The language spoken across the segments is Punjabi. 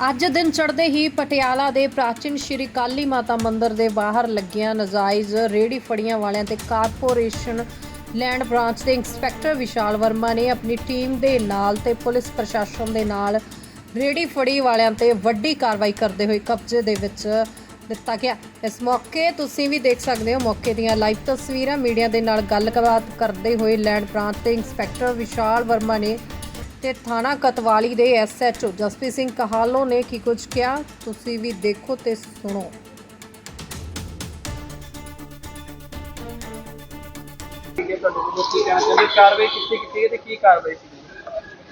ਅੱਜ ਦਿਨ ਚੜ੍ਹਦੇ ਹੀ ਪਟਿਆਲਾ ਦੇ ਪ੍ਰਾਚੀਨ ਸ਼੍ਰੀ ਕਾਲੀ ਮਾਤਾ ਮੰਦਿਰ ਦੇ ਬਾਹਰ ਲੱਗੀਆਂ ਨਜਾਇਜ਼ ਰੇੜੀ ਫੜੀਆਂ ਵਾਲਿਆਂ ਤੇ ਕਾਰਪੋਰੇਸ਼ਨ ਲੈਂਡ ਬ੍ਰਾਂਚ ਦੇ ਇੰਸਪੈਕਟਰ ਵਿਸ਼ਾਲ ਵਰਮਾ ਨੇ ਆਪਣੀ ਟੀਮ ਦੇ ਨਾਲ ਤੇ ਪੁਲਿਸ ਪ੍ਰਸ਼ਾਸਨ ਦੇ ਨਾਲ ਰੇੜੀ ਫੜੀ ਵਾਲਿਆਂ ਤੇ ਵੱਡੀ ਕਾਰਵਾਈ ਕਰਦੇ ਹੋਏ ਕਬਜ਼ੇ ਦੇ ਵਿੱਚ ਦਿੱਤਾ ਗਿਆ। ਇਸ ਮੌਕੇ ਤੁਸੀਂ ਵੀ ਦੇਖ ਸਕਦੇ ਹੋ ਮੌਕੇ ਦੀਆਂ ਲਾਈਵ ਤਸਵੀਰਾਂ। ਮੀਡੀਆ ਦੇ ਨਾਲ ਗੱਲਬਾਤ ਕਰਦੇ ਹੋਏ ਲੈਂਡ ਬ੍ਰਾਂਚ ਦੇ ਇੰਸਪੈਕਟਰ ਵਿਸ਼ਾਲ ਵਰਮਾ ਨੇ ਤੇ ਥਾਣਾ ਕਤਵਾਲੀ ਦੇ ਐਸਐਚਓ ਜਸਪ੍ਰੀਤ ਸਿੰਘ ਕਹਾਲੋ ਨੇ ਕੀ ਕੁਝ ਕਿਹਾ? ਤੁਸੀਂ ਵੀ ਦੇਖੋ ਤੇ ਸੁਣੋ।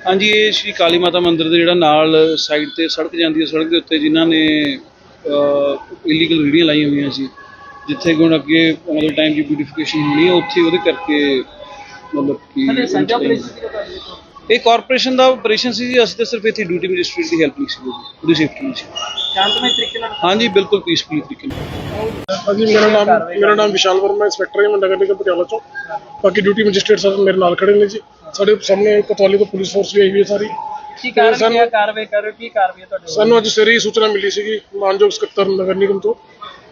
ਹਾਂਜੀ ਇਹ ਸ਼੍ਰੀ ਕਾਲੀ ਮਾਤਾ ਮੰਦਿਰ ਦੇ ਜਿਹੜਾ ਨਾਲ ਸਾਈਡ ਤੇ ਸੜਕ ਜਾਂਦੀ ਹੈ ਸੜਕ ਦੇ ਉੱਤੇ ਜਿਨ੍ਹਾਂ ਨੇ ਇਲੀਗਲ ਰੇਹੜੀਆਂ ਲਾਈਆਂ ਹੋਈਆਂ ਸੀ ਜਿੱਥੇ ਹੁਣ ਅੱਗੇ ਉਹਨਾਂ ਦੇ ਟਾਈਮ ਦੀ ਬਿਊਟੀਫਿਕੇਸ਼ਨ ਹੋਣੀ ਹੈ ਉੱਥੇ ਉਹਦੇ ਕਰਕੇ ਮਤਲਬ ਕਿ ਇਹ ਕਾਰਪੋਰੇਸ਼ਨ ਦਾ ਆਪਰੇਸ਼ਨ ਸੀ ਜੀ ਅਸੀਂ ਤਾਂ ਸਿਰਫ ਇੱਥੇ ਡਿਊਟੀ ਮੈਜਿਸਟ੍ਰੇਟ ਦੀ ਹੈਲਪ ਲਈ ਸੀ ਉਹਦੀ ਸੇਫਟੀ ਲਈ ਸੀ। ਸ਼ਾਂਤਮਈ ਤਰੀਕੇ ਨਾਲ ਹਾਂਜੀ ਬਿਲਕੁਲ ਪੀਸਫੁਲ ਤਰੀਕੇ ਨਾਲ। ਹਾਂਜੀ ਮੇਰਾ ਨਾਮ ਮੇਰਾ ਨਾਮ ਵਿਸ਼ਾਲ ਵਰਮਾ ਇੰਸਪੈਕਟਰ ਹੈ ਮੈਂ ਨਗਰ ਨਿਗਮ ਪਟਿਆਲਾ ਤੋਂ ਬਾਕੀ ਡਿਊਟੀ ਮੈਜਿਸਟ੍ਰੇਟ ਸਾਹਿਬ ਮੇਰੇ ਨਾਲ ਖੜੇ ਨੇ ਜੀ। ਸਾਡੇ ਸਾਹਮਣੇ ਕਤਵਾਲੀ ਤੋਂ ਪੁਲਿਸ ਫੋਰਸ ਵੀ ਆਈ ਹੋਈ ਹੈ ਸਾਰੀ। ਕੀ ਕਾਰਵਾਈ ਕਿਆ ਕਾਰਵਾਈ ਕਰ ਰਹੇ ਹੋ? ਕੀ ਕਾਰਵਾਈ ਹੈ ਤੁਹਾਡੇ ਸਾਨੂੰ ਅੱਜ ਸਵੇਰੇ ਹੀ ਸੂਚਨਾ ਮਿਲੀ ਸੀਗੀ ਮਾਨਯੋਗ ਸਕੱਤਰ ਨਗਰ ਨਿਗਮ ਤੋਂ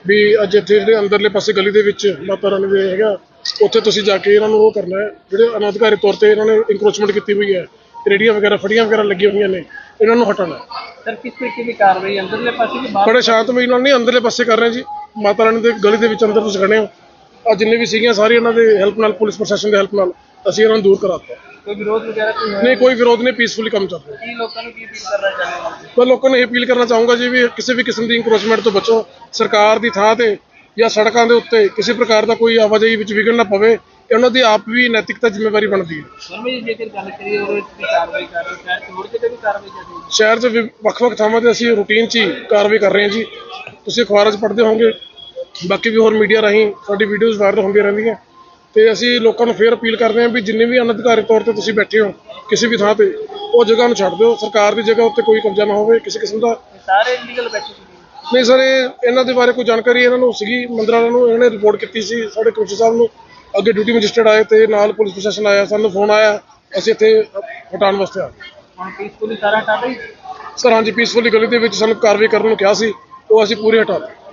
ਵੀ ਅੱਜ ਇੱਥੇ ਜਿਹੜੇ ਅੰਦਰਲੇ ਪਾਸੇ ਗਲੀ ਦੇ ਵਿੱਚ ਮਾਤਾ ਰਾਣੀ ਦੇ ਹੈਗਾ ਉੱਥੇ ਤੁਸੀਂ ਜਾ ਕੇ ਇਹਨਾਂ ਨੂੰ ਉਹ ਕਰਨਾ ਹੈ ਜਿਹੜੇ ਅਨਧਿਕਾਰੀ ਤੌਰ ਤੇ ਇਹਨਾਂ ਨੇ ਇਨਕਰੋਚਮੈਂਟ ਕੀਤੀ ਹੋਈ ਹੈ ਰੇੜੀਆਂ ਵਗੈਰਾ ਫੜੀਆਂ ਵਗੈਰਾ ਲੱਗੀਆਂ ਹੋਈਆਂ ਨੇ ਇਹਨਾਂ ਨੂੰ ਹਟਾਉਣਾ ਹੈ। ਸਰ ਕਿਸ ਤਰੀਕੇ ਦੀ ਕਾਰਵਾਈ ਅੰਦਰਲੇ ਪਾਸੇ ਕਿ ਬਾਹਰ ਬੜੇ ਸ਼ਾਂਤਮਈ ਨਾਲ ਨਹੀਂ ਅੰਦਰਲੇ ਪਾਸੇ ਕਰ ਰਹੇ ਜੀ ਮਾਤਾ ਰਾਣੀ ਦੇ ਗਲੀ ਦੇ ਵਿੱਚ ਅੰਦਰ ਤੁਸੀਂ ਖੜੇ ਹੋ। ਅੱਜ ਜਿੰਨੇ ਵੀ ਸੀਗੀਆਂ ਸਾਰੀ ਇਹਨਾਂ ਦੇ ਹੈਲਪ ਨਾਲ ਪੁਲਿਸ ਪ੍ਰਸ਼ਾਸਨ ਦੇ ਹੈਲਪ ਨਾਲ ਅਸੀਂ ਇਹਨਾਂ ਨੂੰ ਦੂਰ ਕਰਾਤਾ ਕੋਈ ਵਿਰੋਧ ਵਗੈਰਾ ਕੋਈ ਹੋਇਆ? ਨਹੀਂ ਕੋਈ ਵਿਰੋਧ ਨਹੀਂ ਪੀਸਫੁਲੀ ਕੰਮ ਚੱਲ ਰਿਹਾ। ਕੀ ਲੋਕਾਂ ਨੂੰ ਕੀ ਅਪੀਲ ਕਰਨਾ ਚਾਹੁੰਦੇ ਹੋ? ਮੈਂ ਲੋਕਾਂ ਨੂੰ ਇਹ ਅਪੀਲ ਕਰਨਾ ਚਾਹੂੰਗਾ ਜੀ ਵੀ ਕਿਸੇ ਵੀ ਕਿਸਮ ਦੀ ਇਨਕਰੋਚਮੈਂਟ ਤੋਂ ਬਚੋ ਸਰਕਾਰ ਦੀ ਥਾਂ ਤੇ ਜਾਂ ਸੜਕਾਂ ਦੇ ਉੱਤੇ ਕਿਸੇ ਪ੍ਰਕਾਰ ਦਾ ਕੋਈ ਆਵਾਜਾਈ ਵਿੱਚ ਵਿਘਨ ਨਾ ਪਵੇ ਇਹ ਉਹਨਾਂ ਦੀ ਆਪ ਵੀ ਨੈਤਿਕਤਾ ਜ਼ਿੰਮੇਵਾਰੀ ਬਣਦੀ ਹੈ। ਸਰ ਜੀ ਜੇਕਰ ਗੱਲ ਕਰੀਏ ਉਹਦੇ ਵਿੱਚ ਕੀ ਕਾਰਵਾਈ ਕਰ ਰਹੇ ਹੋ ਸ਼ਾਇਦ ਹੋਰ ਕਿਤੇ ਵੀ ਕਾਰਵਾਈ ਕਰ ਰਹੇ ਹੋ? ਸ਼ਹਿਰ 'ਚ ਵੱਖ-ਵੱਖ ਥਾਵਾਂ ਤੇ ਅਸੀਂ ਰੂਟੀਨ 'ਚ ਹੀ ਕਾਰਵਾਈ ਕਰ ਰਹੇ ਹਾਂ ਜੀ। ਤੁਸੀਂ ਅਖਬਾਰਾਂ 'ਚ ਪੜ੍ਹਦੇ ਹੋਵੋਗੇ ਬਾਕੀ ਵੀ ਹੋਰ ਮੀਡੀਆ ਰਾਹੀਂ ਸਾਡੀ ਵੀਡੀਓਜ਼ ਵਾਇਰਲ ਹੁੰਦੀਆਂ ਰਹਿੰਦੀਆਂ। ਤੇ ਅਸੀਂ ਲੋਕਾਂ ਨੂੰ ਫੇਰ ਅਪੀਲ ਕਰਦੇ ਹਾਂ ਵੀ ਜਿੰਨੇ ਵੀ ਅਨਧਿਕਾਰੀ ਤੌਰ ਤੇ ਤੁਸੀਂ ਬੈਠੇ ਹੋ ਕਿਸੇ ਵੀ ਥਾਂ ਤੇ ਉਹ ਜਗ੍ਹਾ ਨੂੰ ਛੱਡ ਦਿਓ। ਸਰਕਾਰ ਦੀ ਜਗ੍ਹਾ ਉੱਤੇ ਕੋਈ ਕਬਜ਼ਾ ਨਾ ਹੋਵੇ ਕਿਸੇ ਕਿਸਮ ਦਾ ਸਾਰੇ ਇਲੀਗਲ ਬੈਠੇ ਨਹੀਂ ਸਰ ਇਹ ਇਹਨਾਂ ਦੇ ਬਾਰੇ ਕੋਈ ਜਾਣਕਾਰੀ ਇਹਨਾਂ ਨੂੰ ਸੀਗੀ ਮੰਦਰਾਂ ਵਾਲਿਆਂ ਨੂੰ ਇਹਨਾਂ ਨੇ ਰਿਪੋਰਟ ਕੀਤੀ ਸੀ ਸਾਡੇ ਕਮਿਸ਼ਨਰ ਸਾਹਿਬ ਨੂੰ ਅੱਗੇ ਡਿਊਟੀ ਮੈਜਿਸਟਰੇਟ ਆਏ ਤੇ ਨਾਲ ਪੁਲਿਸ ਪ੍ਰਸ਼ਾਸਨ ਆਇਆ ਸਾਨੂੰ ਫੋਨ ਆਇਆ ਅਸੀਂ ਇੱਥੇ ਹਟਾਉਣ ਵਾਸਤੇ ਆ ਗਏ। ਹੁਣ ਪੀਸਫੁਲੀ ਸਾਰਾ ਹਟਾ ਦੇ ਸਰ ਹਾਂਜੀ ਪੀਸਫੁਲੀ ਗਲੀ ਦੇ ਵਿੱਚ ਸਾਨੂੰ ਕਾਰਵਾਈ ਕਰਨ ਨੂੰ ਕਿਹਾ ਸੀ ਉਹ ਅਸੀਂ ਪੂਰੇ ਹਟਾ ਦਿੱਤੇ।